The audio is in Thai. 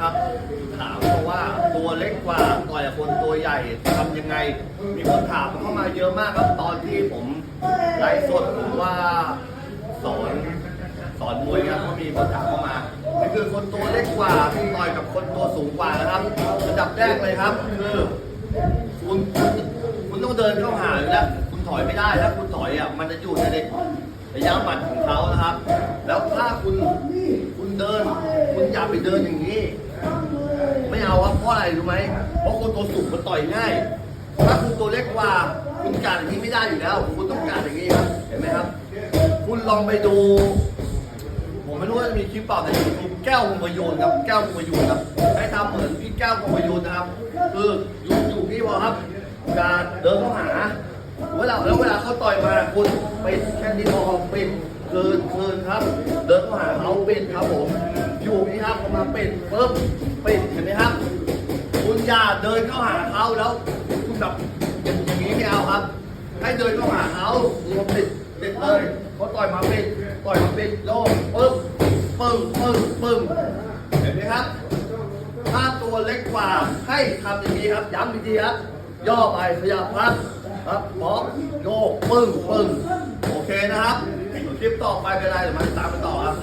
ครับ ถามเพราะว่าตัวเล็กกว่าต่อยกับคนตัวใหญ่ทำยังไง มีคนถามเข้ามาเยอะมากครับตอนที่ผมไลฟ์สดหรือว่าสอนสอนมวยครับก็มีคนถามเข้ามานี่คือคนตัวเล็กกว่าต่อยกับคนตัวสูงกว่านะครับระดับแรกเลยครับคือคุณคุณต้องเดินเข้าหาอยู่แล้ว คุณถอยไม่ได้ถ้าคุณถอยอะมันจะอยู่ในระยะหมัดของเขานะครับ แล้วถ้าคุณคุณเดิน คุณอย่าไปเดินอย่างนี้ ไม่เอาครับเพราะอะไรรู้ไหมเพราะคนตัวสูงมันต่อยง่าย ถ้าคุณตัวเล็กกว่าคุณการอย่างนี้ไม่ได้อยู่แล้ว คุณต้องการอย่างนี้ครับ เห็นไหมครับ คุณลองไปดู ผมไม่รู้ว่าจะมีคลิปเปล่าแต่ยูทูบแก้วพงประยชน์ครับ แก้วพงประยชน์ครับ ให้ทำเหมือนพี่แก้วพงประยชน์นะครับ คืออยู่อยู่นี่พอครับ การเดินเข้าหาเวลาแล้วเวลาเขาต่อยมาคุณไปแค่นี้พอเปิดคืนคืนครับ เดินเข้าหาเขาเปิดครับผม อยู่นี่ครับพอมาปิดปุ๊บปิดเห็นไหมครับ คุณอย่าเดินเข้าหาเขาแล้ว คุณแบบอย่างนี้ไม่เอาครับ ให้เดินเข้าหาเขารวมติดติดเลยเขาต่อยมาปิดต่อยมาปิดโยกปึ๊บปึ้งปึ้งปึ้งเห็นไหมครับ ถ้าตัวเล็กกว่าให้ทำอย่างนี้ครับย้ำอีกทีครับย่อไปขยับครับครับบล็อกโยกปึ้งปึ้งโอเคนะครับคลิปต่อไปเป็นไรเดี๋ยวมาติดตามกันต่อครับ